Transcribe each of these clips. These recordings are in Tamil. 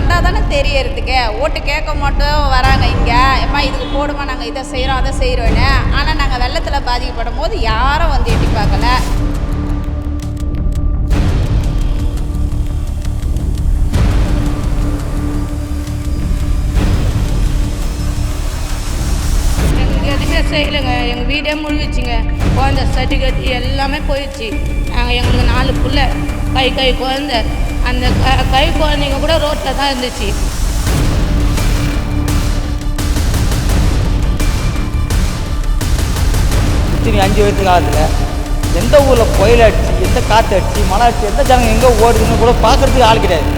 வந்தால் தானே தெரியறதுக்கு. ஓட்டு கேட்க மட்டும் வராங்க இங்கே. அம்மா இதுக்கு போடுமா நாங்கள் இதை செய்கிறோம் அதை செய்கிறோன்னு ஆனால் நாங்கள் வெள்ளத்தில் பாதிக்கப்படும் போது யாரும் வந்து எட்டி பார்க்கல. எங்களுக்கு எதுவுமே செய்யலைங்க. எங்கள் வீடே முழுவிச்சுங்க குழந்த சர்டிஃபிகேட் எல்லாமே போயிடுச்சு. நாங்கள் எங்களுக்கு நாலு பிள்ளை கை கை குழந்த. அந்த க- கை குழந்தைங்க கூட ரோட்டில் தான் இருந்துச்சு. இத்தனை அஞ்சு வயசு காலத்தில் எந்த ஊரில் புயல் அடிச்சு எந்த காற்று அடிச்சு மழை அடிச்சு எந்த ஜனங்க எங்கே ஓடுதுன்னு கூட பார்க்கறதுக்கு ஆள் கிடையாது.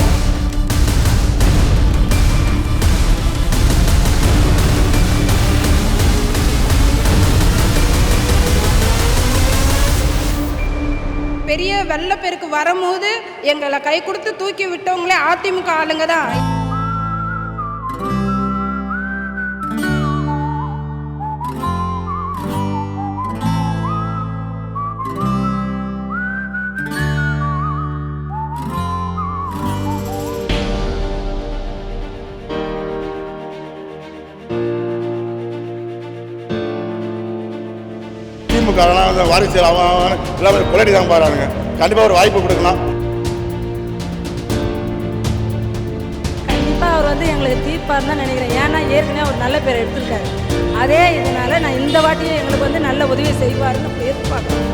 பெரிய வெள்ளப்பெருக்கு வரும்போது எங்களை கை கொடுத்து தூக்கி விட்டவங்களே அதிமுக ஆளுங்க தான். அந்த வாரிசு அவன் அவன் எல்லாமே கொள்ளடி தான் பாருங்க கண்டிப்பாக ஒரு வாய்ப்பு கொடுக்கலாம். கண்டிப்பாக அவர் வந்து எங்களுக்கு தீர்ப்பாக தான் நினைக்கிறேன். ஏன்னா ஏற்கனவே அவர் நல்ல பேர் எடுத்திருக்காரு. அதே இதனால நான் இந்த வாட்டியும் எங்களுக்கு வந்து நல்ல உதவி செய்வாருன்னு எதிர்பார்க்குறேன்.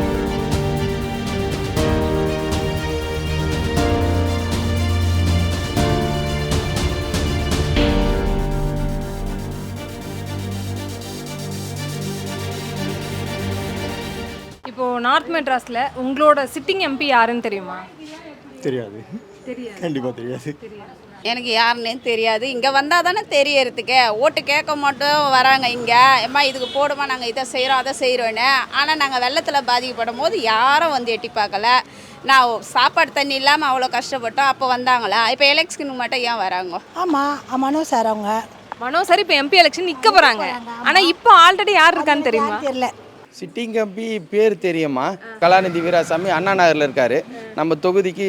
இப்போ நார்த் மெட்ராஸ்ல உங்களோட சிட்டிங் எம்பி யாருன்னு தெரியுமா? தெரியாது. கண்டிப்பாக தெரியாது. எனக்கு யாருன்னே தெரியாது. இங்கே வந்தால் தானே தெரியறதுக்கு ஓட்டு கேட்க மட்டும் வராங்க இங்கே. அம்மா இதுக்கு போடுமா நாங்கள் இதை செய்கிறோம் அதை செய்கிறோன்னு ஆனால் நாங்கள் வெள்ளத்தில் பாதிக்கப்படும் போது யாரும் வந்து எட்டி பார்க்கல. நான் சாப்பாடு தண்ணி இல்லாமல் அவ்வளோ கஷ்டப்பட்டோம். அப்போ வந்தாங்களா? இப்போ எலெக்ஷனுக்கு மட்டும் ஏன் வராங்க? ஆமாம் மனோ சார் அவங்க. மனோ சார் இப்போ எம்பி எலெக்ஷன் நிக்க போறாங்க. ஆனா இப்போ ஆல்ரெடி யார் இருக்கான்னு தெரியுமா? தெரியல. சிட்டிங் கம்பி பேர் தெரியுமா? கலாநிதி வீராசாமி அண்ணா நகரில் இருக்கார். நம்ம தொகுதிக்கு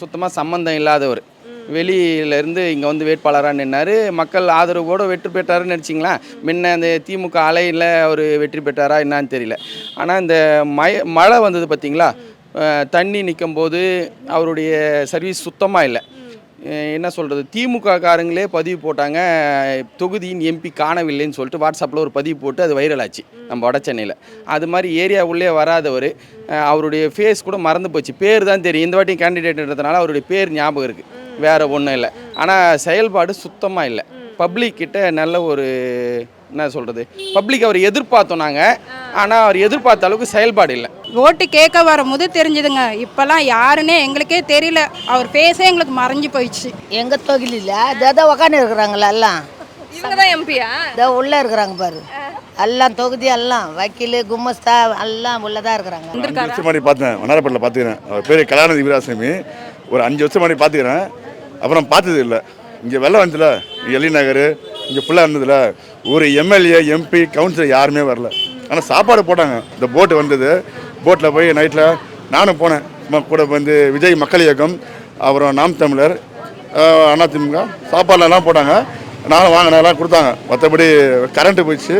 சுத்தமாக சம்மந்தம் இல்லாதவர். வெளியிலேருந்து இங்கே வந்து வேட்பாளராக நின்னார். மக்கள் ஆதரவோடு வெற்றி பெற்றாருன்னு நினச்சிங்களா? முன்ன அந்த திமுக அலையில் அவர் வெற்றி பெற்றாரா என்னன்னு தெரியல. ஆனால் இந்த மய மழை வந்தது பார்த்தீங்களா தண்ணி நிற்கும் போது அவருடைய சர்வீஸ் சுத்தமாக இல்லை. என்ன சொல்கிறது திமுக காரங்களே பதிவு போட்டாங்க தொகுதியின் எம்பி காணவில்லைன்னு சொல்லிட்டு வாட்ஸ்அப்பில் ஒரு பதிவு போட்டு அது வைரல் ஆச்சு நம்ம வட சென்னையில். அது மாதிரி ஏரியா உள்ளே வராதவர் அவருடைய ஃபேஸ் கூட மறந்து போச்சு. பேர் தான் தெரியும். இந்த வாட்டி கேண்டிடேட்ன்றதுனால அவருடைய பேர் ஞாபகம் இருக்குது வேறு ஒன்றும் இல்லை. ஆனால் செயல்பாடு சுத்தமாக இல்லை. பப்ளிக் கிட்ட நல்ல ஒரு என்ன சொல்கிறது பப்ளிக் அவர் எதிர்பார்த்தோம் நாங்கள் ஆனால் அவர் எதிர்பார்த்த அளவுக்கு செயல்பாடு இல்லை. ஓட்டு கேட்க வரும்போது தெரிஞ்சுதுங்க. இப்போல்லாம் யாருன்னே எங்களுக்கே தெரியல. அவர் ஃபேஸே எங்களுக்கு மறைஞ்சு போயிடுச்சு. எங்கள் தொகுதியில்? இதான் உக்காந்து இருக்கிறாங்களா எல்லாம். இவங்க தான் எம்பியா இதான் உள்ளே இருக்கிறாங்க பாரு. எல்லாம் தொகுதி எல்லாம். வக்கீல் கும்மஸ்தா எல்லாம் உள்ளே தான் இருக்கிறாங்க அஞ்சு வருஷம் முன்னாடி பார்த்தேன். வண்ணாரப்பேட்டில் பார்த்துக்கிறேன். அவர் பேர் கலாநிதி வீராசாமி ஒரு அஞ்சு வருஷம் முன்னாடி பார்த்துக்கிறேன். அப்புறம் பார்த்தது இல்லை. இங்கே வெள்ளம் வந்துல எலி நகர் இங்கே ஃபுல்லாக இருந்ததுல. ஒரு எம்எல்ஏ எம்பி கவுன்சிலர் யாருமே வரல. ஆனால் சாப்பாடு போட்டாங்க. இந்த போட்டு வந்தது. போட்டில் போய் நைட்டில் நானும் போனேன். கூட வந்து விஜய் மக்கள் இயக்கம் அப்புறம் நாம் தமிழர் அதிமுக சாப்பாடுலாம் போட்டாங்க. நானும் வாங்கினேன் எல்லாம் கொடுத்தாங்க. மற்றபடி கரண்ட்டு போயிடுச்சு.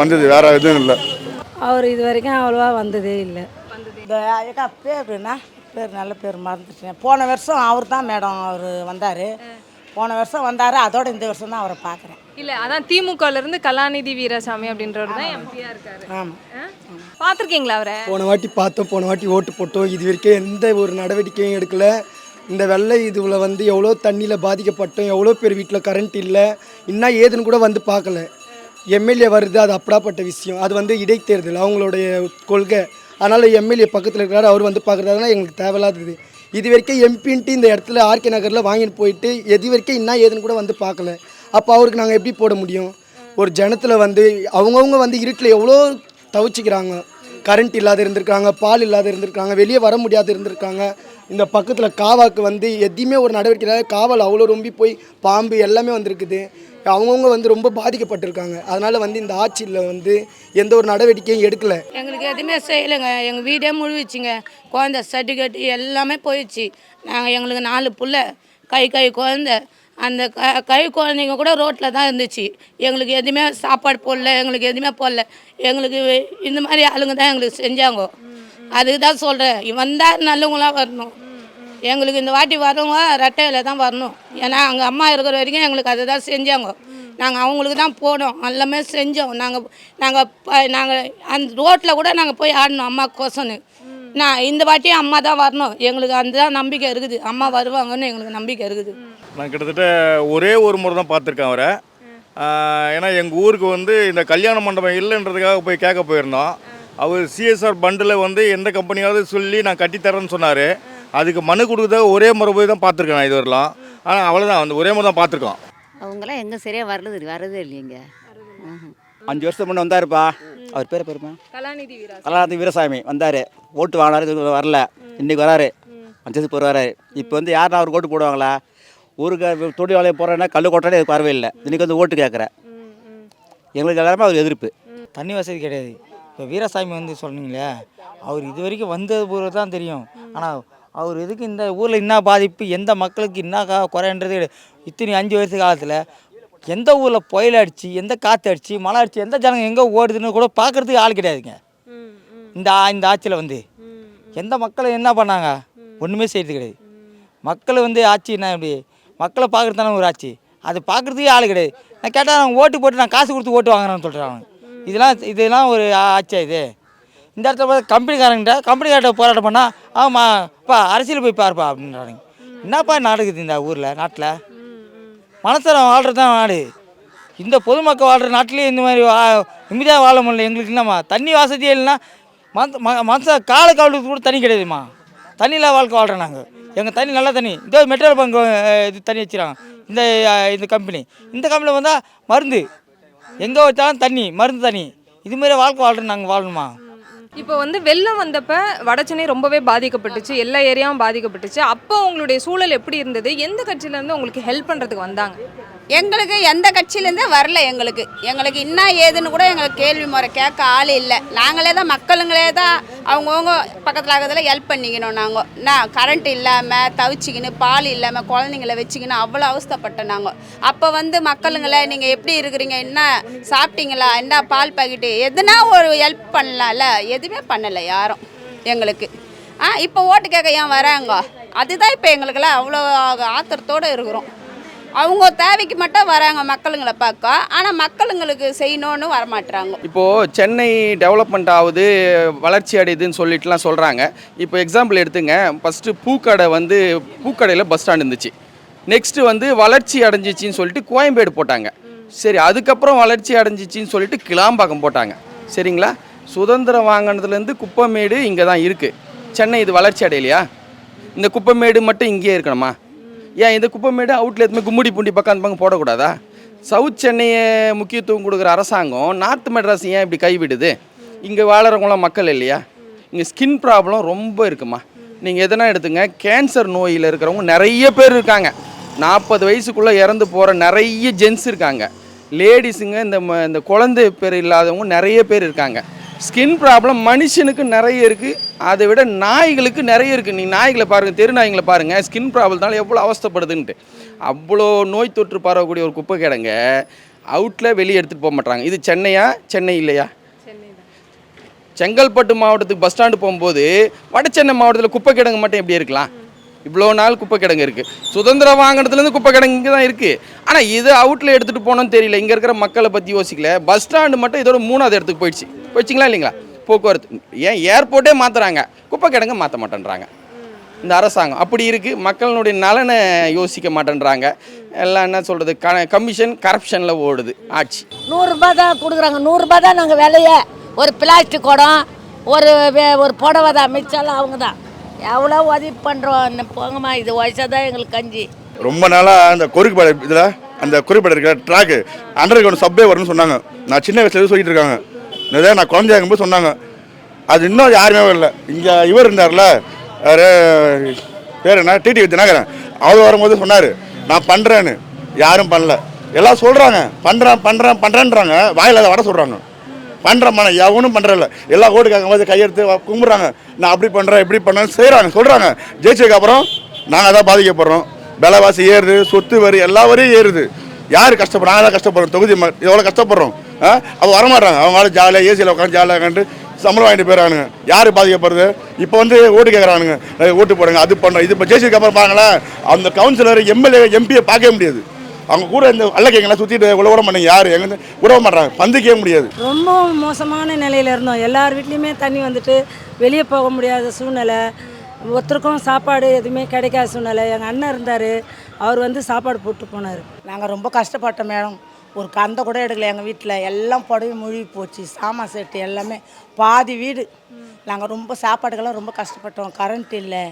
வந்தது வேறு எதுவும் இல்லை. அவர் இது வரைக்கும் அவ்வளோவா வந்ததே இல்லை. இந்த ஐயா பேர் என்ன பேர் நல்ல பேர் மறந்துட்டேன். போன வருஷம் அவர் தான் மேடம் அவர் வந்தார். போன வருஷம் வந்தார் அதோட இந்த வருஷம் தான் அவரை பார்க்குறேன். இல்ல அதான் திமுகல இருந்து கலாநிதி வீரசாமி அப்படின்றவர் தான் எம்பியா இருக்காரு. ஆமாம் பாத்திருக்கீங்களா அவரை? போன வாட்டி பார்த்தோம் போன வாட்டி ஓட்டு போட்டோம். இது வரைக்கும் எந்த ஒரு நடவடிக்கையும் எடுக்கல. இந்த வெள்ளை இதுவில் வந்து எவ்வளோ தண்ணியில் பாதிக்கப்பட்டோம் எவ்வளோ பேர் வீட்டில் கரண்ட் இல்லை இன்னும் ஏதுன்னு கூட வந்து பார்க்கல. எம்எல்ஏ வருது அது அப்பாற்பட்ட விஷயம். அது வந்து இடைத்தேர்தல் அவங்களுடைய கொள்கை. அதனால் எம்எல்ஏ பக்கத்தில் இருக்கிறாரு அவர் வந்து பார்க்குறதுனால எங்களுக்கு தேவையில்லாதது. இது வரைக்கும் எம்பின்ட்டு இந்த இடத்துல ஆர்கே நகரில் வாங்கிட்டு போயிட்டு எது வரைக்கும் என்ன ஏதுன்னு கூட வந்து பார்க்கல. அப்போ அவருக்கு நாங்கள் எப்படி போட முடியும்? ஒரு ஜனத்தில் வந்து அவங்கவுங்க வந்து இருட்டில் எவ்வளோ தவிச்சிக்கிறாங்க. கரண்ட் இல்லாத இருந்திருக்காங்க பால் இல்லாத இருந்திருக்காங்க வெளியே வர முடியாத இருந்திருக்காங்க. இந்த பக்கத்தில் காவாக்கு வந்து எதையுமே ஒரு நடவடிக்கை இல்லாத காவல் அவ்வளோ ரொம்பி போய் பாம்பு எல்லாமே வந்திருக்குது. அவங்கவுங்க வந்து ரொம்ப பாதிக்கப்பட்டிருக்காங்க. அதனால் வந்து இந்த ஆட்சியில் வந்து எந்த ஒரு நடவடிக்கையும் எடுக்கலை. எங்களுக்கு எதுவுமே செய்யலைங்க. எங்கள் வீடே முழுவிச்சுங்க. குழந்த சர்டிஃபிகேட் எல்லாமே போயிடுச்சு. நாங்கள் எங்களுக்கு நாலு புள்ள கை கை குழந்த. அந்த க கை குழந்தைங்க கூட ரோட்டில் தான் இருந்துச்சு. எங்களுக்கு எதுவுமே சாப்பாடு போடல எங்களுக்கு எதுவுமே போடல. எங்களுக்கு இந்த மாதிரி ஆளுங்க தான் எங்களுக்கு செஞ்சாங்க. அதுக்கு தான் சொல்கிறேன் வந்தால் நல்லவங்களாம் வரணும். எங்களுக்கு இந்த வாட்டி வரவங்க ரெட்டையில் தான் வரணும். ஏன்னா அங்கே அம்மா இருக்கிற வரைக்கும் எங்களுக்கு அதை தான் செஞ்சாங்க. நாங்கள் அவங்களுக்கு தான் போனோம். எல்லாமே செஞ்சோம். நாங்கள் நாங்கள் நாங்கள் அந்த ரோட்டில் கூட நாங்கள் போய் ஆடினோம் அம்மா கோசன்னு நான் இந்த வாட்டியும் அம்மா தான் வரணும். எங்களுக்கு அந்த தான் நம்பிக்கை இருக்குது. அம்மா வருவாங்கன்னு எங்களுக்கு நம்பிக்கை இருக்குது. நான் கிட்டத்தட்ட ஒரே ஒரு முறை தான் பார்த்துருக்கேன் அவரை. ஏன்னா எங்கள் ஊருக்கு வந்து இந்த கல்யாண மண்டபம் இல்லைன்றதுக்காக போய் கேட்க போயிருந்தோம். அவர் சிஎஸ்ஆர் பண்டில் வந்து எந்த கம்பெனியாவது சொல்லி நான் கட்டித்தரேன்னு சொன்னார். அதுக்கு மனு கொடுக்குறத ஒரே முறை போய் தான் பார்த்துருக்கேன் நான் இது வரலாம் ஆனால் அவ்வளோதான் அந்த ஒரே முறை தான் பார்த்துருக்கோம். அவங்களாம் எங்கே சரியாக வரது வரதே இல்லைங்க அஞ்சு வருஷம் முன்னே வந்தாருப்பா. அவர் பேர் பேருமா கலாநிதி கலாநிதி வீரசாமி. வந்தார். ஓட்டு வாங்கினாரு வரல. இன்னைக்கு வராரு. அஞ்சு வருஷம் வராரு இப்போ வந்து யாருன்னா அவர் ஓட்டு போடுவாங்களா? ஊருக்கு தொழில் வேலையை போகிறேன்னா கல் கொட்டாலே எனக்கு வரவே இல்லை. இன்னைக்கு வந்து ஓட்டு கேட்குறேன் எங்களுக்கு எல்லாருமே அவர் எதிர்ப்பு. தண்ணி வசதி கிடையாது. இப்போ வீரசாமி வந்து சொன்னீங்களே அவர் இது வரைக்கும் வந்தது பூரா தான் தெரியும். ஆனால் அவர் எதுக்கு இந்த ஊரில் என்ன பாதிப்பு எந்த மக்களுக்கு என்ன கா- குறைன்றது? கிடையாது. இத்தனை அஞ்சு வருஷ காலத்தில் எந்த ஊரில் புயல் அடிச்சு எந்த காற்று அடிச்சு மழை அடிச்சு எந்த ஜனங்க எங்கே ஓடுதுன்னு கூட பார்க்குறதுக்கு ஆள் கிடையாதுங்க. இந்த ஆ- இந்த ஆட்சியில் வந்து. எந்த மக்களை என்ன பண்ணாங்க? ஒன்றுமே செய்யறது கிடையாது. மக்கள் வந்து ஆட்சி என்ன இப்படி? மக்களை பார்க்குறது தானே ஒரு ஆட்சி. அது பார்க்குறதுக்கே ஆள் கிடையாது. நான் கேட்டால் நான் ஓட்டு போட்டு நான் காசு கொடுத்து ஓட்டு வாங்குறேன்னு சொல்கிறாங்க இதெல்லாம் இதெல்லாம் ஒரு ஆட்சியா இது? இந்த இடத்துல பார்த்தா கம்பெனிக்காரங்கிட்ட கம்பெனிக்கார்ட்ட போராட்டம் பண்ணால் ஆமாப்பா அரசியல் போய் பாருப்பா அப்படின்றாங்க என்னப்பா நடக்குது இந்த ஊரில் நாட்டில்? மனசரம் வாழ்கிறது தான் நாடு. இந்த பொதுமக்கள் வாழ்கிற நாட்டிலே இந்த மாதிரி வா நிம்மதியாக வாழ முடியல. எங்களுக்கு என்னம்மா? தண்ணி வசதியே இல்லைன்னா மந்த ம மனுஷன் காலை கழுவுறதுக்கு கூட தண்ணி கிடையாதும்மா. தண்ணியில் வாழ்க்கை வாழ்கிறோம் நாங்கள் எங்கள் தண்ணி நல்ல தண்ணி. இதோ மெட்ரோ பங்கு இது தண்ணி வச்சுருக்காங்க இந்த இந்த கம்பெனி இந்த கம்பெனியில் வந்தால் மருந்து. எங்கே வச்சாலும் தண்ணி மருந்து தண்ணி. இதுமாரி வாழ்க்கை வாழ்கிறோம் நாங்கள் வாழணுமா? இப்போ வந்து வெள்ளம் வந்தப்ப வடச்சென்னை ரொம்பவே பாதிக்கப்பட்டுச்சு எல்லா ஏரியாவும் பாதிக்கப்பட்டுச்சு. அப்போ உங்களுடைய சூழல் எப்படி இருந்தது? எந்த கட்சியில இருந்து உங்களுக்கு ஹெல்ப் பண்றதுக்கு வந்தாங்க? எங்களுக்கு எந்த கட்சியிலேருந்தே வரல எங்களுக்கு. எங்களுக்கு என்ன ஏதுன்னு கூட எங்களுக்கு கேள்வி முறை கேட்க ஆள் இல்லை. நாங்களே தான் மக்களுங்களே தான் அவங்கவுங்க பக்கத்தில் இருக்கிறதுல ஹெல்ப் பண்ணிக்கணும் நாங்கள் என்ன கரண்ட் இல்லாமல் தவிச்சிக்கின்னு பால் இல்லாமல் குழந்தைங்கள வச்சுக்கின்னு அவ்வளோ அவஸ்தப்பட்டோம் நாங்கள் அப்போ வந்து மக்களுங்களே நீங்கள் எப்படி இருக்கிறீங்க? என்ன சாப்பிட்டீங்களா? என்ன பால் பாக்கெட்டு? எதுனா ஒரு ஹெல்ப் பண்ணலாம்ல? எதுவுமே பண்ணலை யாரும் எங்களுக்கு. ஆ இப்போ ஓட்டு கேட்க ஏன் வராங்க? அதுதான் இப்போ எங்களுக்கெல்லாம் அவ்வளோ ஆத்திரத்தோடு இருக்கிறோம். அவங்க தேவைக்கு மட்டும் வராங்க மக்களுங்களை பார்க்க. ஆனால் மக்களுங்களுக்கு செய்யணும்னு வரமாட்டுறாங்க இப்போது சென்னை டெவலப்மெண்ட் ஆகுது வளர்ச்சி அடையுதுன்னு சொல்லிட்டுலாம் சொல்கிறாங்க இப்போ எக்ஸாம்பிள் எடுத்துங்க. ஃபஸ்ட்டு பூக்கடை வந்து பூக்கடையில் பஸ் ஸ்டாண்ட் இருந்துச்சு. நெக்ஸ்ட்டு வந்து வளர்ச்சி அடைஞ்சிச்சின்னு சொல்லிட்டு கோயம்பேடு போட்டாங்க. சரி அதுக்கப்புறம் வளர்ச்சி அடைஞ்சிச்சின்னு சொல்லிட்டு கிளாம்பாக்கம் போட்டாங்க. சரிங்களா? சுதந்திரம் வாங்கினதுலேருந்து குப்பமேடு இங்கே தான் இருக்குது சென்னை இது வளர்ச்சி அடையலையா? இந்த குப்பமேடு மட்டும் இங்கேயே இருக்கணுமா? ஏன் இந்த குப்பமேடு அவுட்ல எதுவுமே கும்முடி பூண்டி பக்கம் அந்த பக்கம் போடக்கூடாதா? சவுத் சென்னையை முக்கியத்துவம் கொடுக்குற அரசாங்கம் நார்த் மெட்ராஸ் ஏன் இப்படி கைவிடுது? இங்கே வாழறவங்களாம் மக்கள் இல்லையா? இங்கே ஸ்கின் ப்ராப்ளம் ரொம்ப இருக்குமா? நீங்கள் எதனா எடுத்துங்க கேன்சர் நோயில் இருக்கிறவங்க நிறைய பேர் இருக்காங்க. நாற்பது வயசுக்குள்ளே இறந்து போகிற நிறைய ஜென்ஸ் இருக்காங்க. லேடிஸுங்க இந்த ம- இந்த குழந்தை பேர் இல்லாதவங்க நிறைய பேர் இருக்காங்க. ஸ்கின் ப்ராப்ளம் மனுஷனுக்கு நிறைய இருக்குது அதை விட நாய்களுக்கு நிறைய இருக்குது நீங்கள் நாய்களை பாருங்கள் தெரு நாய்களை பாருங்கள் ஸ்கின் ப்ராப்ளம்னால எவ்வளோ அவஸ்தைப்படுதுன்ட்டு. அவ்வளோ நோய் தொற்று பரவக்கூடிய ஒரு குப்பை கிடங்க. அவுட்டில் வெளியே எடுத்துகிட்டு போக மாட்டாங்க. இது சென்னையா? சென்னை இல்லையா? செங்கல்பட்டு மாவட்டத்துக்கு பஸ் ஸ்டாண்டு போகும்போது வட சென்னை மாவட்டத்தில் குப்பை கிடங்கு மட்டும் எப்படி இருக்கலாம்? இவ்வளோ நாள் குப்பை கிடங்கு இருக்குது சுதந்திரம் வாங்கினதுலேருந்து குப்பை கிடங்கு இங்கே தான் இருக்குது ஆனால் இது அவுட்டில் எடுத்துகிட்டு போனோம்னு தெரியல. இங்கே இருக்கிற மக்களை பற்றி யோசிக்கல. பஸ் ஸ்டாண்டு மட்டும் இதோட மூணாவது இடத்துக்கு போயிடுச்சு. போயிடுச்சிங்களா இல்லைங்களா? போக்குவரத்து. ஏன் ஏர்போர்ட்டே மாற்றுறாங்க குப்பை கிடங்க மாற்ற மாட்டேன்றாங்க. இந்த அரசாங்கம். அப்படி இருக்குது மக்களுடைய நலனை யோசிக்க மாட்டேன்றாங்க. எல்லாம் என்ன சொல்கிறது க கமிஷன் கரப்ஷனில் ஓடுது. ஆட்சி. நூறுரூபா தான் கொடுக்குறாங்க. நூறுரூபா தான் நாங்கள் விலையே. ஒரு பிளாஸ்டிக் குடம் ஒரு வே- ஒரு புடவை தான் மிச்சம்லாம் அவங்க தான். எவ்வளோ உதவி பண்ணுறோம் போங்கம்மா இது வயசாக தான் எங்களுக்கு கஞ்சி. ரொம்ப நாளாக அந்த கொருக்குப்பாடு இதில் அந்த குறிப்பிட இருக்கிற ட்ராக்கு அண்டர் கிரவுண்ட் சப்வே வரும்னு சொன்னாங்க. நான் சின்ன வயசுல சொல்லிட்டு இருக்காங்க. இதை நான் குழந்தையா போது சொன்னாங்க. அது இன்னும் யாருமே வரல. இங்கே இவர் இருந்தார்ல பேர் என்ன? டிடி தினகரன். அவர் வரும்போது சொன்னார் நான் பண்ணுறேன்னு யாரும் பண்ணல. எல்லாம் சொல்கிறாங்க பண்ணுறேன் பண்ணுறேன் பண்ணுறேன்றாங்க வாயில் அதை வர சொல்கிறாங்க பண்ணுறமான எவனும் பண்ணுறதில்ல எல்லா ஓட்டு வந்து கையெடுத்து கும்பிட்றாங்க. நான் அப்படி பண்ணுறேன் இப்படி பண்ணுறேன்னு செய்கிறாங்க சொல்கிறாங்க ஜெயிச்சதுக்கு அப்புறம் நாங்கள் தான் பாதிக்கப்படுறோம். விலைவாசி ஏறுது சொத்து வரி எல்லா வரியும் ஏறுது. யார் கஷ்டப்படுறோம்? நாங்கள் தான் கஷ்டப்படுறோம். தொகுதி ம எவ்வளோ கஷ்டப்படுறோம்? ஆ? அவங்க வரமாட்டாங்க. அவங்க ஜாலியாக ஏசியில் உட்காந்து ஜாலியாக கண்டு சம்பளம் வாங்கிட்டு போயிடறானுங்க. யார் பாதிக்கப்படுது? இப்போ வந்து ஓட்டு கேட்குறானுங்க ஓட்டு போடுங்க அது பண்ணுறோம் இது இப்போ ஜெயிச்சதுக்கு அப்புறம் பாருங்களேன் அந்த கவுன்சிலர் எம்எல்ஏ எம்பியை பார்க்கவே முடியாது. அவங்க கூட இந்த அல்லக்கைங்கெல்லாம் சுற்றிட்டு உள்ள விட மாட்டாங்க யார்? எங்கே விட மாட்டாங்க பந்துக்கவே முடியாது. ரொம்ப மோசமான நிலையில் இருந்தோம். எல்லார் வீட்லேயுமே தண்ணி வந்துட்டு வெளியே போக முடியாத சூழ்நிலை. ஒருத்தருக்கும் சாப்பாடு எதுவுமே கிடைக்காத சூழ்நிலை. எங்கள் அண்ணன் இருந்தார். அவர் வந்து சாப்பாடு போட்டு போனார். நாங்கள் ரொம்ப கஷ்டப்பட்டோம் மேடம். ஒரு கந்த கூட எடுக்கல எங்கள் வீட்டில் எல்லாம் புடவை முழுகி போச்சு. சாமான் செட்டு எல்லாமே. பாதி வீடு. நாங்கள் ரொம்ப சாப்பாடுக்கெல்லாம் ரொம்ப கஷ்டப்பட்டோம். கரண்ட் இல்லை.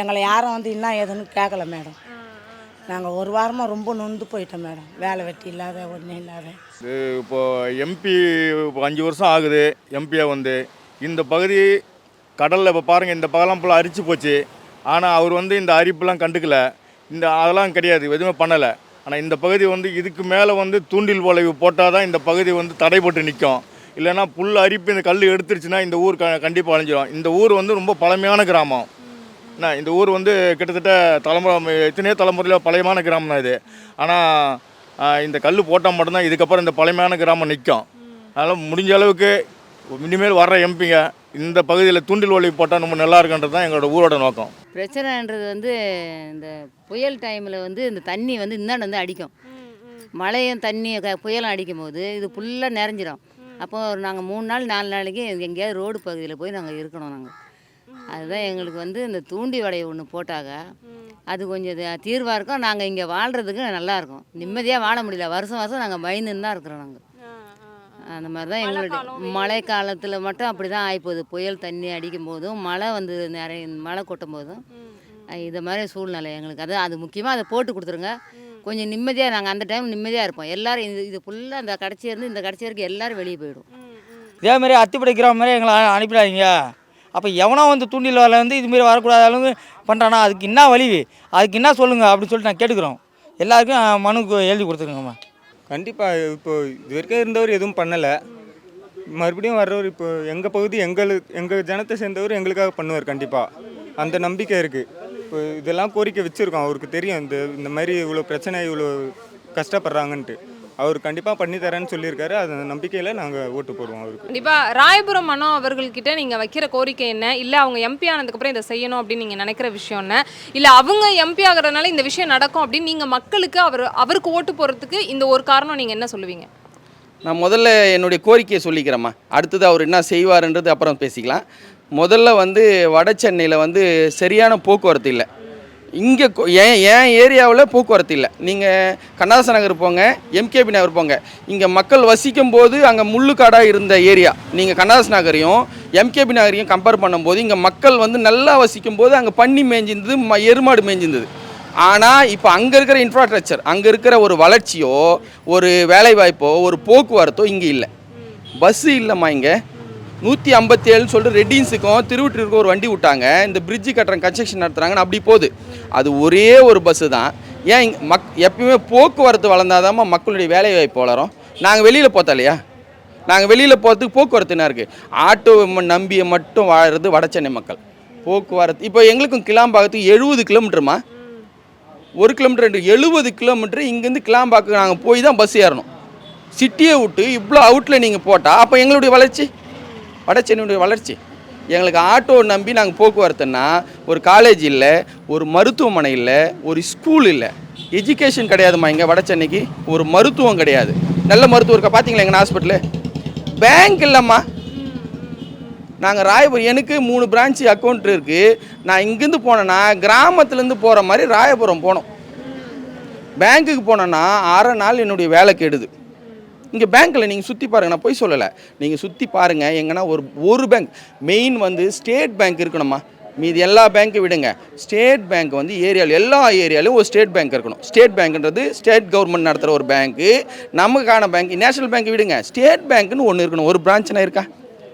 எங்களை யாரும் வந்து என்ன ஏதுன்னு கேட்கல மேடம். நாங்கள் ஒரு வாரமாக ரொம்ப நொந்து போயிட்டோம் மேடம். வேலை வெட்டி இல்லாத ஒன்றும் இல்லாத. இது இப்போது எம்பி இப்போ அஞ்சு வருஷம் ஆகுது. எம்பியாக வந்து இந்த பகுதி கடலில் இப்போ பாருங்கள் இந்த பகலாம் ஃபுல்லாக அரிச்சு போச்சு. ஆனால் அவர் வந்து இந்த அரிப்புலாம் கண்டுக்கல. இந்த அதெல்லாம் கிடையாது எதுவுமே பண்ணலை. ஆனால் இந்த பகுதி வந்து இதுக்கு மேலே வந்து தூண்டில் வளைவு போட்டால் தான் இந்த பகுதி வந்து தடைப்பட்டு நிற்கும் இல்லைன்னா புல் அரிப்பு இந்த கல் எடுத்துருச்சுன்னா இந்த ஊர் க கண்டிப்பாக அழிஞ்சிடும் இந்த ஊர் வந்து ரொம்ப பழமையான கிராமம். என்ன இந்த ஊர் வந்து கிட்டத்தட்ட தலைமுறை எத்தனையோ தலைமுறையில் பழையமான கிராமம் தான் இது ஆனால் இந்த கல் போட்டால் மட்டும்தான் இதுக்கப்புறம் இந்த பழமையான கிராமம் நிற்கும். அதனால் முடிஞ்ச அளவுக்கு இனிமேல் வர்ற எம்பிங்க இந்த பகுதியில் தூண்டில் ஒளி போட்டால் ரொம்ப நல்லா இருக்குன்றது தான் எங்களோட ஊரோட நோக்கம். பிரச்சனைன்றது வந்து இந்த புயல் டைமில் வந்து இந்த தண்ணி வந்து இந்தாண்டு வந்து அடிக்கும். மழையும் தண்ணி க- புயலும் அடிக்கும் போது இது ஃபுல்லாக நிறைஞ்சிடும் அப்போது ஒரு நாங்கள் மூணு நாள் நாலு நாளைக்கு எங்கேயாவது ரோடு பகுதியில் போய் நாங்கள் இருக்கணும் நாங்கள் அதுதான் எங்களுக்கு வந்து இந்த தூண்டி வடையை ஒன்று போட்டாங்க. அது கொஞ்சம் இது தீர்வாக இருக்கும். நாங்கள் இங்கே வாழ்கிறதுக்கு நல்லா இருக்கும். நிம்மதியாக வாழ முடியல. வருஷம் வருஷம் நாங்கள் பயந்துன்னு தான் இருக்கிறோம் நாங்கள் அந்த மாதிரி தான் எங்களுடைய மழை காலத்தில் மட்டும் அப்படி தான் ஆகிப்போகுது புயல் தண்ணி அடிக்கும் போதும் மழை வந்து நிறைய மழை கொட்டும் போதும். இது மாதிரி சூழ்நிலை எங்களுக்கு. அது அது முக்கியமாக அதை போட்டு கொடுத்துருங்க. கொஞ்சம் நிம்மதியாக நாங்கள் அந்த டைம் நிம்மதியாக இருப்போம். எல்லாரும் இது இது ஃபுல்லாக அந்த கடைசி இருந்து இந்த கடைசி வரைக்கும் எல்லாரும் வெளியே போயிடும். இதே மாதிரி அத்திப்படை கிராமம் மாதிரி எங்களை அனுப்பிடாதீங்க. அப்போ எவனோ வந்து தூண்டில் வேலை வந்து இதுமாரி வரக்கூடாத அளவுக்கு பண்ணுறானா அதுக்கு என்ன வழி? அதுக்கு என்ன சொல்லுங்கள் அப்படின்னு சொல்லிட்டு நான் கேட்டுக்கிறோம். எல்லாருக்கும் மனுக்கு எழுதி கொடுத்துருங்கம்மா. கண்டிப்பாக இப்போ இது வரைக்கும் இருந்தவர் எதுவும் பண்ணலை. மறுபடியும் வர்றவர் இப்போ எங்கள் பகுதி எங்களுக்கு எங்கள் ஜனத்தை சேர்ந்தவர் எங்களுக்காக பண்ணுவார் கண்டிப்பாக அந்த நம்பிக்கை இருக்குது இப்போ இதெல்லாம் கோரிக்கை வச்சுருக்கோம். அவருக்கு தெரியும் இந்த இந்த மாதிரி இவ்வளோ பிரச்சனை இவ்வளோ கஷ்டப்படுறாங்கன்ட்டு. அவர் கண்டிப்பாக பண்ணி தரேன்னு சொல்லியிருக்காரு அந்த நம்பிக்கையில் நாங்கள் ஓட்டு போடுவோம் அவருக்கு. கண்டிப்பா ராயபுரம் மனோ அவர்கள்கிட்ட நீங்க வைக்கிற கோரிக்கை என்ன? இல்ல அவங்க எம்பி ஆனதுக்கு அப்புறம் இதை செய்யணும் அப்படின்னு நீங்க நினைக்கிற விஷயம் என்ன? இல்ல அவங்க எம்பி ஆகுறதுனால இந்த விஷயம் நடக்கும் அப்படின்னு நீங்க மக்களுக்கு அவர் அவருக்கு ஓட்டு போறதுக்கு இந்த ஒரு காரணம் நீங்க என்ன சொல்லுவீங்க? நான் முதல்ல என்னுடைய கோரிக்கையை சொல்லிக்கிறேம்மா. அடுத்தது அவர் என்ன செய்வாருன்றது அப்புறம் பேசிக்கலாம். முதல்ல வந்து வட சென்னையில் வந்து சரியான போக்குவரத்து இல்லை. இங்கே ஏன் என் ஏரியாவில் போக்குவரத்து இல்லை. நீங்கள் கண்ணாச நகர் போங்க எம்கேபி நகர் போங்க. இங்கே மக்கள் வசிக்கும் போது அங்கே முள்ளுக்காடாக இருந்த ஏரியா. நீங்கள் கண்ணாச நகரையும் எம்கேபி நகரையும் கம்பேர் பண்ணும்போது இங்கே மக்கள் வந்து நல்லா வசிக்கும் போது அங்கே பன்னி மேய்ஞ்சிருந்தது ம எருமாடு மேய்ஞ்சிருந்தது. ஆனால் இப்போ அங்கே இருக்கிற இன்ஃப்ராஸ்ட்ரக்சர் அங்கே இருக்கிற ஒரு வளர்ச்சியோ ஒரு வேலைவாய்ப்போ ஒரு போக்குவரத்தோ இங்கே இல்லை. பஸ்ஸு இல்லைம்மா இங்கே. நூற்றி ஐம்பத்தி ஏழுன்னு சொல்லிட்டு ரெட்டின்ஸுக்கும் திருவட்டூருக்கும் ஒரு வண்டி விட்டாங்க. இந்த பிரிட்ஜு கட்டுற கன்ஸ்ட்ரக்ஷன் நடத்துகிறாங்கன்னு அப்படி போகுது. அது ஒரே ஒரு பஸ்ஸு தான். ஏன் இங்கே மக் எப்பயுமே போக்குவரத்து வளர்ந்தாதாம்மா மக்களுடைய வேலைவாய்ப்பு வளரும். நாங்கள் வெளியில் போத்தோம் இல்லையா? நாங்கள் வெளியில் போகிறதுக்கு போக்குவரத்து என்ன இருக்குது ஆட்டோ நம்பியை மட்டும் வாழுறது வட சென்னை மக்கள். போக்குவரத்து இப்போ எங்களுக்கும் கிளாம்பாக்கத்துக்கு எழுபது கிலோமீட்டருமா? ஒரு கிலோமீட்டர் ரெண்டு எழுபது கிலோமீட்டர் இங்கேருந்து கிளாம்பாக்கு நாங்கள் போய் தான் பஸ் ஏறணும். சிட்டியை விட்டு இவ்வளோ அவுட்டில் நீங்கள் போட்டால் அப்போ எங்களுடைய வளர்ச்சி? வட சென்னையுடைய வளர்ச்சி. எங்களுக்கு ஆட்டோ நம்பி நாங்கள் போக்குவரத்துன்னா ஒரு காலேஜ் இல்லை ஒரு மருத்துவமனை இல்லை ஒரு ஸ்கூல் இல்லை. எஜுகேஷன் கிடையாதும்மா இங்கே வட சென்னைக்கு. ஒரு மருத்துவம் கிடையாது. நல்ல மருத்துவம் இருக்கா? பார்த்தீங்களா எங்கள் ஹாஸ்பிட்டலு பேங்க் இல்லைம்மா. நாங்கள் ராயபுரம் எனக்கு மூணு பிரான்ச்சு அக்கௌண்ட் இருக்குது நான் இங்கேருந்து போனேன்னா கிராமத்துலேருந்து போகிற மாதிரி ராயபுரம் போனோம். பேங்க்குக்கு போனேன்னா அரை நாள் என்னுடைய வேலை கெடுது. இங்கே பேங்க்கில் நீங்கள் சுற்றி பாருங்கள் நான் போய் சொல்லலை. நீங்கள் சுற்றி பாருங்கள் எங்கன்னா ஒரு ஒரு பேங்க் மெயின் வந்து ஸ்டேட் பேங்க் இருக்கணுமா மீதி எல்லா பேங்க்கும் விடுங்க. ஸ்டேட் பேங்க் வந்து ஏரியாவில் எல்லா ஏரியாலையும் ஒரு ஸ்டேட் பேங்க் இருக்கணும். ஸ்டேட் பேங்க்ன்றது ஸ்டேட் கவர்மெண்ட் நடத்துகிற ஒரு பேங்க்கு நமக்கான பேங்க் நேஷனல் பேங்க் விடுங்க. ஸ்டேட் பேங்க்னு ஒன்று இருக்கணும். ஒரு பிரான்ச்னா இருக்கா?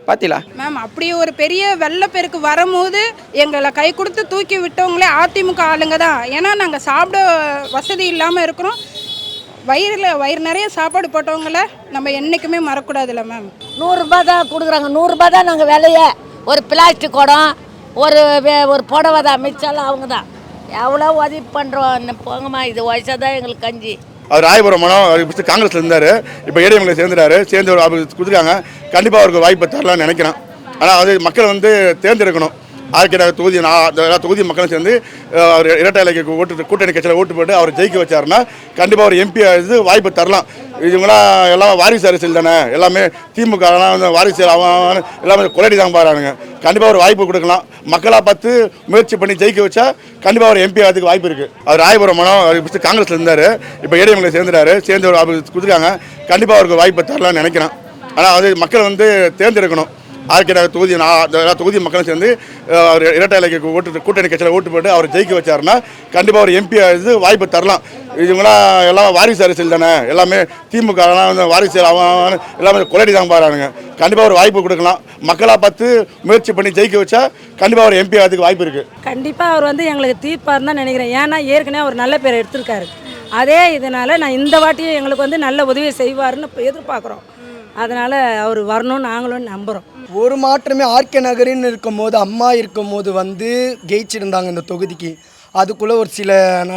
பார்த்தீங்களா மேம் அப்படி ஒரு பெரிய வெள்ளப்பெருக்கு வரும்போது எங்களை கை கொடுத்து தூக்கி விட்டவங்களே அதிமுக ஆளுங்க தான். ஏன்னா நாங்கள் சாப்பிட வசதி இல்லாமல் இருக்கிறோம். வயிறில் வயிறு நிறைய சாப்பாடு போட்டவங்கள நம்ம என்றைக்குமே மறக்கூடாதுல்ல மேம் நூறுரூபா தான் கொடுக்குறாங்க. நூறுரூபா தான் நாங்கள் விலையே. ஒரு பிளாஸ்டிக் குடம் ஒரு வே- ஒரு புடவை தான். மிச்சம்லாம் அவங்க தான். எவ்வளோ உதவி பண்ணுறோம் போங்கம்மா இது வயசாக தான் எங்களுக்கு கஞ்சி. அவர் ராயபுரம் மனம் அவர் காங்கிரஸில் இருந்தார். இப்போ ஏடிஎம்ல சேர்ந்துட்டாரு. சேர்ந்து ஒரு ஆபீஸ் கொடுத்துருக்காங்க. கண்டிப்பாக அவருக்கு வாய்ப்பு தரலாம்னு நினைக்கிறேன். ஆனால் அது மக்கள் வந்து தேர்ந்தெடுக்கணும். ஆர்கே தொகுதி நான் எல்லா தொகுதி மக்களும் சேர்ந்து அவர் இரட்டை இலைக்கு ஓட்டு கூட்டணி கட்சியில் ஓட்டு போட்டு அவர் ஜெயிக்க வச்சாருன்னா கண்டிப்பாக ஒரு எம்பி இது வாய்ப்பு தரலாம். இவங்களாம் எல்லாம் வாரிசு அரசியல் தானே? எல்லாமே திமுக வந்து வாரிசு அவன் அவன் எல்லாமே கொலடி தான் பாருங்க. கண்டிப்பாக ஒரு வாய்ப்பு கொடுக்கலாம். மக்களாக பார்த்து முயற்சி பண்ணி ஜெயிக்க வச்சா கண்டிப்பாக ஒரு எம்பி ஆகிறதுக்கு வாய்ப்பு இருக்குது அவர் ராயபுரம் மனம் அவர் ஃபஸ்ட்டு காங்கிரஸில் இருந்தார். இப்போ ஏடிஎம்ல சேர்ந்துட்டாரு. சேர்ந்து ஒரு கொடுத்துருக்காங்க. கண்டிப்பாக அவருக்கு வாய்ப்பு தரலாம்னு நினைக்கிறேன். ஆனால் அது மக்கள் வந்து தேர்ந்தெடுக்கணும். ஆர்கே தொகுதி நான் தொகுதி மக்களும் சேர்ந்து அவர் இரட்டை இலைக்கு ஓட்டு கூட்டணி கட்சியில் ஓட்டு போட்டு அவர் ஜெயிக்க வச்சாருன்னா கண்டிப்பாக ஒரு எம்பி இது வாய்ப்பு தரலாம். இவங்களாம் எல்லாம் வாரிசு அரசியல் தானே. எல்லாமே திமுக வந்து வாரிசு அவன் எல்லாமே கொலடி தான் பாருங்க. கண்டிப்பாக ஒரு வாய்ப்பு கொடுக்கலாம். மக்களாக பார்த்து முயற்சி பண்ணி ஜெயிக்க வச்சா கண்டிப்பாக ஒரு எம்பி ஆகிறதுக்கு வாய்ப்பு இருக்குது கண்டிப்பாக அவர் வந்து எங்களுக்கு தீர்ப்பாருன்னு தான் நினைக்கிறேன். ஏன்னா ஏற்கனவே அவர் நல்ல பேர் எடுத்திருக்காரு. அதே இதனால் நான் இந்த வாட்டியும் எங்களுக்கு வந்து நல்ல உதவி செய்வாருன்னு எதிர்பார்க்குறோம். அதனால் அவர் வரணும்னு நாங்களும் நம்புகிறோம் ஒரு மாற்றமே ஆர்கே நகரின்னு இருக்கும்போது அம்மா இருக்கும் போது வந்து ஜெயிச்சிருந்தாங்க இந்த தொகுதிக்கு. அதுக்குள்ளே ஒரு சில ந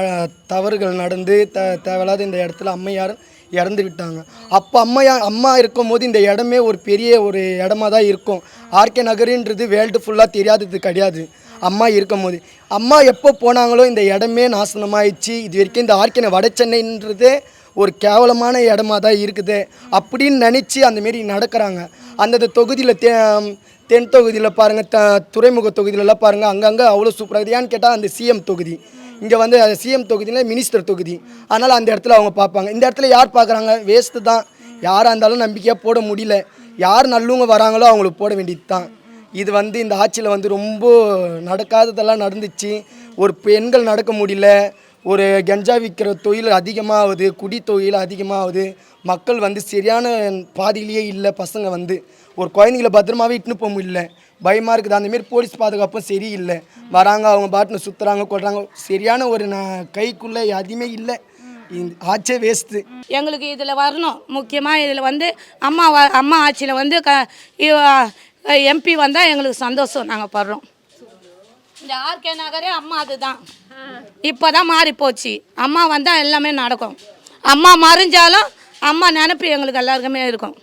தவறுகள் நடந்து த தேவையில்லாத இந்த இடத்துல அம்மையார் இறந்து விட்டாங்க. அப்போ அம்மையா அம்மா இருக்கும் போது இந்த இடமே ஒரு பெரிய ஒரு இடமா தான் இருக்கும். ஆர்கே நகருன்றது வேர்ல்டு ஃபுல்லாக தெரியாதது கிடையாது. அம்மா இருக்கும் போது அம்மா எப்போ போனாங்களோ இந்த இடமே நாசனமாயிடுச்சு. இது வரைக்கும் இந்த ஆர்கே வட சென்னைன்றதே ஒரு கேவலமான இடமா தான் இருக்குது அப்படின்னு நினச்சி அந்தமாரி நடக்கிறாங்க. அந்தந்த தொகுதியில் தே தென் தொகுதியில் பாருங்கள் த துறைமுக தொகுதியிலலாம் பாருங்கள் அங்கங்கே அவ்வளோ சூப்பராக இருக்குது. ஏன்னு கேட்டால் அந்த சிஎம் தொகுதி. இங்கே வந்து சிஎம் தொகுதியில் மினிஸ்டர் தொகுதி. அதனால் அந்த இடத்துல அவங்க பார்ப்பாங்க. இந்த இடத்துல யார் பார்க்குறாங்க? வேஸ்ட்டு தான். யாராக இருந்தாலும் நம்பிக்கையாக போட முடியல. யார் நல்லவங்க வராங்களோ அவங்களுக்கு போட வேண்டியது தான். இது வந்து இந்த ஆட்சியில் வந்து ரொம்ப நடக்காததெல்லாம் நடந்துச்சு. ஒரு பெண்கள் நடக்க முடியல. ஒரு கஞ்சா விற்கிற தொழில் அதிகமாகுது குடி தொழில் அதிகமாகுது மக்கள் வந்து சரியான பாதையிலேயே இல்லை பசங்க வந்து. ஒரு குழந்தைங்கள பத்திரமாவே இட்டுன்னு போக முடியல. பயமாக இருக்குது. அந்தமாரி போலீஸ் பாதுகாப்பும் சரியில்லை. வராங்க அவங்க பாட்டுன்னு சுற்றுறாங்க கொள்றாங்க சரியான ஒரு நான் கைக்குள்ளே எதுவுமே இல்லை. இந்த ஆட்சியே வேஸ்ட்டு. எங்களுக்கு இதில் வரணும். முக்கியமாக இதில் வந்து அம்மா வ அம்மா ஆட்சியில் வந்து க எம்பி வந்தால் எங்களுக்கு சந்தோஷம். நாங்கள் படுறோம். இந்த ஆர்கே நகரே அம்மா அதுதான். இப்போ தான் மாறி போச்சு அம்மா வந்தால் எல்லாமே நடக்கும். அம்மா மறைஞ்சாலும் அம்மா நினப்பு எங்களுக்கு எல்லாருக்குமே இருக்கும்.